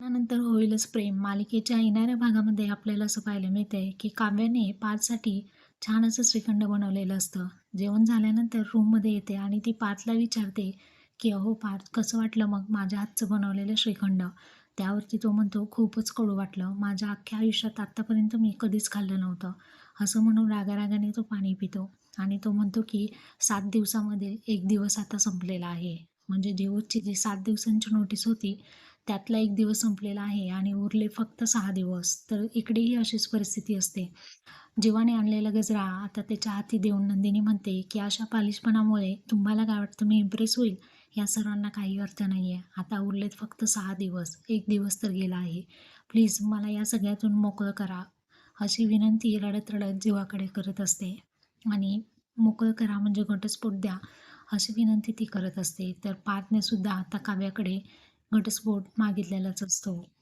त्यानंतर होईलच प्रेम. मालिकेच्या येणाऱ्या भागामध्ये आपल्याला असं पाहायला मिळतंय की काव्याने पाचसाठी छान असं श्रीखंड बनवलेलं असतं. जेवण झाल्यानंतर रूममध्ये येते आणि ती पाचला विचारते की अहो पाच कसं वाटलं मग माझ्या हातचं बनवलेलं श्रीखंड? त्यावरती तो म्हणतो खूपच कडू वाटलं. माझ्या अख्ख्या आयुष्यात आत्तापर्यंत मी कधीच खाल्लं नव्हतं. असं म्हणून रागारागाने तो पाणी पितो आणि तो म्हणतो की सात दिवसामध्ये एक दिवस आता संपलेला आहे. म्हणजे डिवोर्सची जी सात दिवसांची नोटीस होती त्यातला एक दिवस संपलेला आहे आणि उरले फक्त सहा दिवस. तर इकडेही अशीच परिस्थिती असते. जीवाने आणलेला गजरा आता त्याच्या हाती देऊन नंदिनी म्हणते की अशा पालिशपणामुळे तुम्हाला काय वाटतं मी इम्प्रेस होईल? या सर्वांना काही अर्थ नाही आहे आता उरलेत फक्त सहा दिवस. एक दिवस तर गेला आहे. प्लीज मला या सगळ्यातून मोकळं करा. अशी विनंती रडत रडत जीवाकडे करत असते. आणि मोकळं करा म्हणजे घटस्फोट द्या. अशी विनंती ती करत असते. तर पार्थनेसुद्धा आता काव्याकडे घटस्फोट मागितलेलाच असतो.